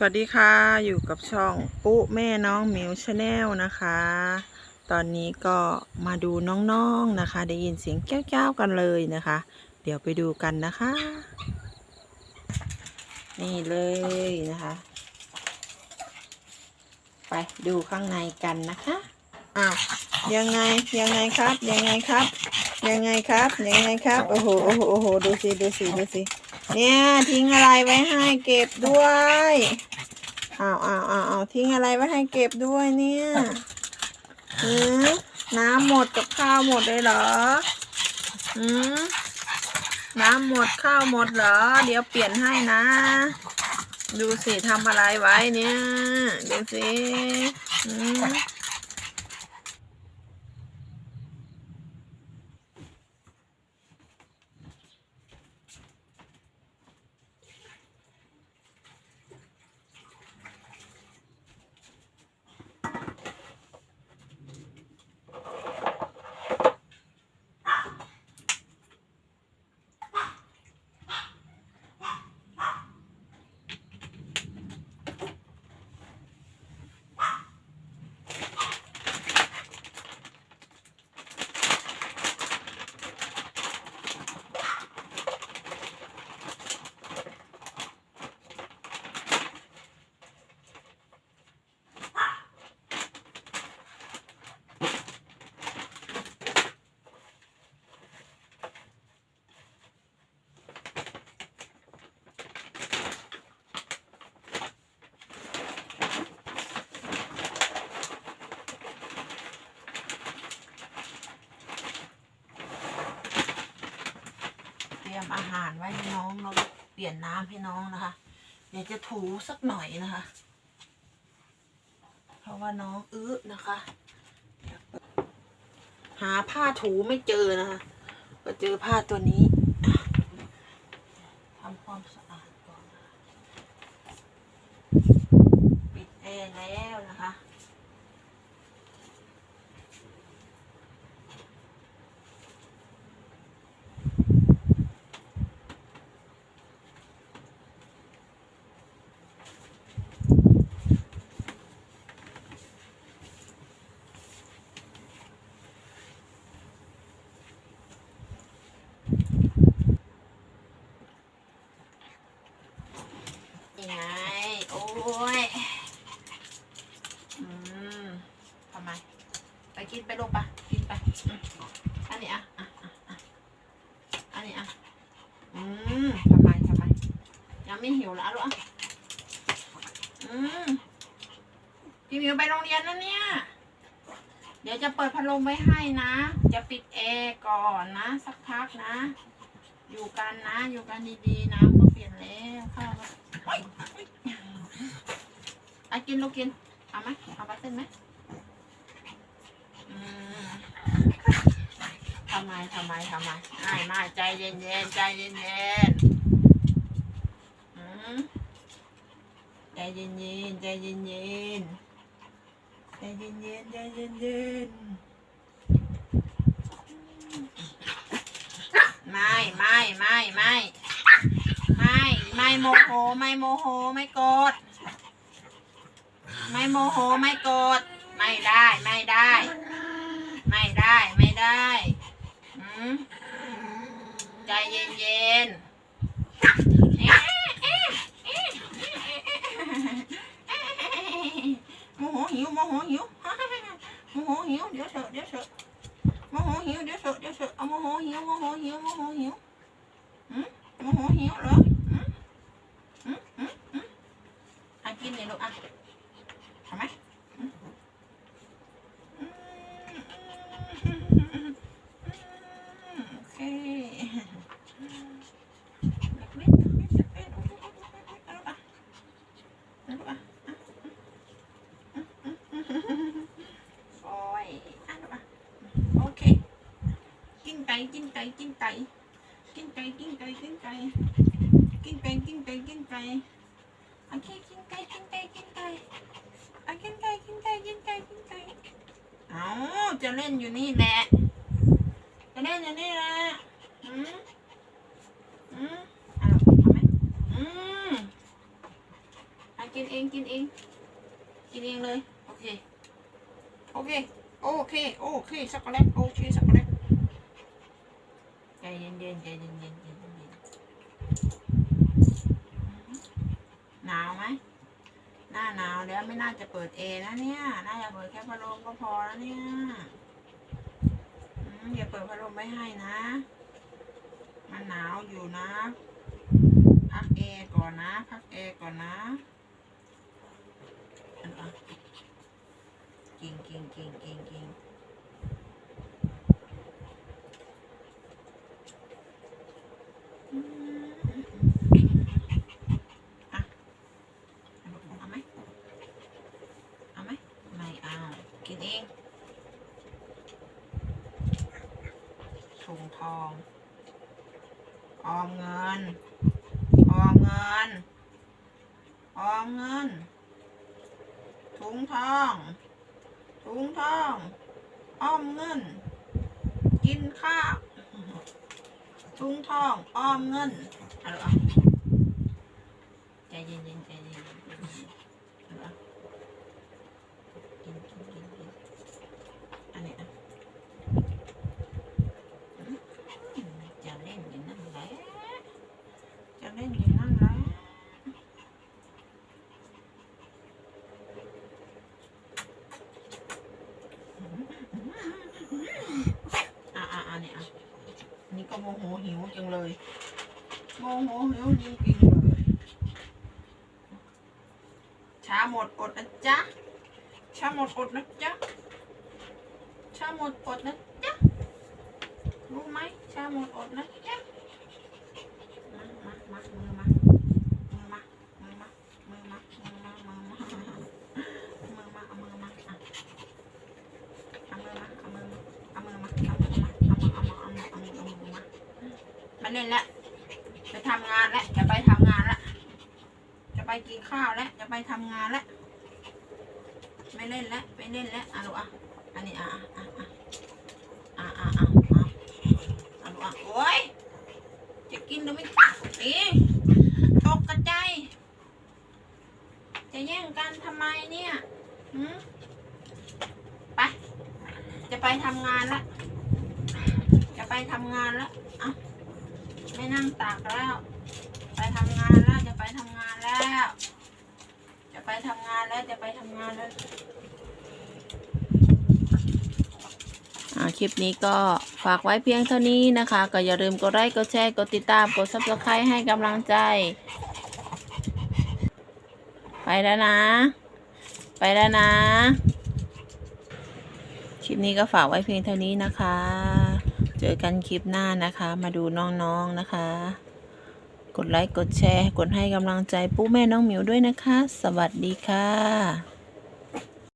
สวัสดีค่ะอยู่กับช่องปุ๊แม่น้องมิวชาแนลนะคะ ตอนนี้ก็มาดูน้องๆนะคะ ได้ยินเสียงแก้วๆกันเลยนะคะ เดี๋ยวไปดูกันนะคะ นี่เลยนะคะ ไปดูข้างในกันนะคะอ้าวยังไงยังไงครับ ยังไงครับ ยังไงครับยังไงครับโอ้โหโอ้โหโอ้โหดูสิดูสิดูสิ เนี่ยทิ้งอะไรไว้ให้เก็บด้วยเอาวอ้าวอ้าวอ้าทิ้งอะไรไว้ให้เก็บด้วยเนี่ยหืมน้ำหมดกับข้าวหมดเลยเหรอหืมน้ำหมดข้าวหมดเหรอ เดี๋ยวเปลี่ยนให้นะ ดูสิทำอะไรไว้เนี่ย ดูสิหืม อาหารไว้ให้น้องแล้วก็เปลี่ยนน้ำให้น้องนะคะ เดี๋ยวจะถูสักหน่อยนะคะ เพราะว่าน้องอื้อนะคะ หาผ้าถูไม่เจอนะคะ ก็เจอผ้าตัวนี้ทำความสะอาดก่อน ปิดแอร์แล้วนะคะ ยังไง โอ้ย อืมทำไม ไป กินไปลูกปะกินไปอืมอันนี้อะอะอะอะอันนี้อะอืมทำไมทำไมยังไม่หิวแล้วลูกอะอืมพี่หมิวไปโรงเรียนแล้วเนี่ย เดี๋ยวจะเปิดพัดลมไว้ให้นะ จะปิดแอร์ก่อนนะ สักพักนะ อยู่กันนะ อยู่กันดีๆน้ำก็เปลี่ยนแล้วข้าวก็ไอ้กินลูกกิน เอาไหมเอาปลาเส้นไหมอืม ทำไมทำไมทำไมไม่ไม่ใจเย็นเย็นใจเย็นเย็นอืมใจเย็นเย็นใจเย็นเย็นใจเย็นเย็นใจเย็นเย็นไม่ไม่ไม่ไม่ไม่ไม่โมโหไม่โมโหไม่โกรธไม่โมโหไม่โกรธไม่ได้ไม่ได้ ได้ไม่ได้ใจเย็นเย็นโมโหหิวโมโหหิวโมโหหิวเดี๋ยวเถอะเดี๋ยวเถอะโมโหหิวเดี๋ยวเถอะเดี๋ยวเถอะเอาโมโหหิวโมโหหิวโมโหหิวโมโหหิวเหรอมอืมอืมอะกินเลยลูกอะ ทำไหมโอเคโอ้ยโอเค กินไก่กินไก่กินไก่ กินไก่กินไก่กินไก่กินไก่กินไก่กินไก่โอเคกินไก่กินไก่กินไก่อะกินไก่กินไก่กินไก่กินไก่เอาจะเล่นอยู่นี่แหละจะเล่นอยู่นี่แหละอืมอืมอะเอาไหมอืมอเคกินเองกินเองกินเองเลยโอเคโอเคโอเคโอเคช็อกโกแลตโอเคช็อกโกแลต เย็นเย็นๆใจเย็นเย็นใจเย็นหนาวไหมหน้าหนาวแล้วไม่น่าจะเปิดเอนะเนี่ยน่าจะเปิดแค่พัดลมก็พอแล้วเนี่ยอย่าเปิดพัดลมไม่ให้นะมันหนาวอยู่นะ พักแอก่อนนะ พักแอก่อนนะอันอะกินกินกินกินกินอืมอะเอาไหมเอาไหมไม่เอา กินเองถุงทอง ออมเงิน ออมเงิน ออม เงิน ถุงทอง ถุงทอง อ้อมเงิน กินข้าว ถุงทอง อ้อมเงินอะไรอะใจเย็นๆใจเย็นๆเอาล่ะกินกินกินกินอันนี้อะอืมจะเล่นอย่างนั้นแหละ จะเล่นอย่างนั้นแหละอะอะอะเนี่ยอะอันนี่ก็ โมโหหิวจังเลยโมโหหิวจริงๆเลยชาหมดอดนะจ๊ะชาหมดอดนะจ๊ะชาหมดอดนะจ๊ะรู้ไหมชาหมดอดนะจ๊ะ มามามามือมา มือมา มือมา มือมา มือมา มือมา มือมา เอามือมาอะเอามือมา เอามือมา เอามือมา เอามือมา เอามือเอามือเอามือเอามือเอามือมา มาเล่นแล้วจะทำงานแล้วจะไปทำงานแล้วจะไปกินข้าวแล้วจะไปทำงานแล้วไม่เล่นแล้วไม่เล่นแล้วอะลูกอะอันนี้อะอะอะอะอะอะอะอะลูกอะโอ้ยจะกินหรือไม่ตักอ๊ะตกกระจายจะแย่งกันทำไมเนี่ยหืมไป จะไปทำงานละจะไปทำงานละอะ ไม่นั่งตากแล้ว ไปทำงานแล้วจะไปทำงานแล้ว จะไปทำงานแล้วจะไปทำงานแล้วอ่าคลิปนี้ก็ฝากไว้เพียงเท่านี้นะคะ ก็อย่าลืมกดไลค์กดแชร์กดติดตามกด subscribe ให้กำลังใจ ไปแล้วนะ ไปแล้วนะ คลิปนี้ก็ฝากไว้เพียงเท่านี้นะคะ เจอกันคลิปหน้านะคะ มาดูน้องๆนะคะ กดไลค์ กดแชร์ กดให้กำลังใจปุ้แม่น้องหมิวด้วยนะคะ สวัสดีค่ะ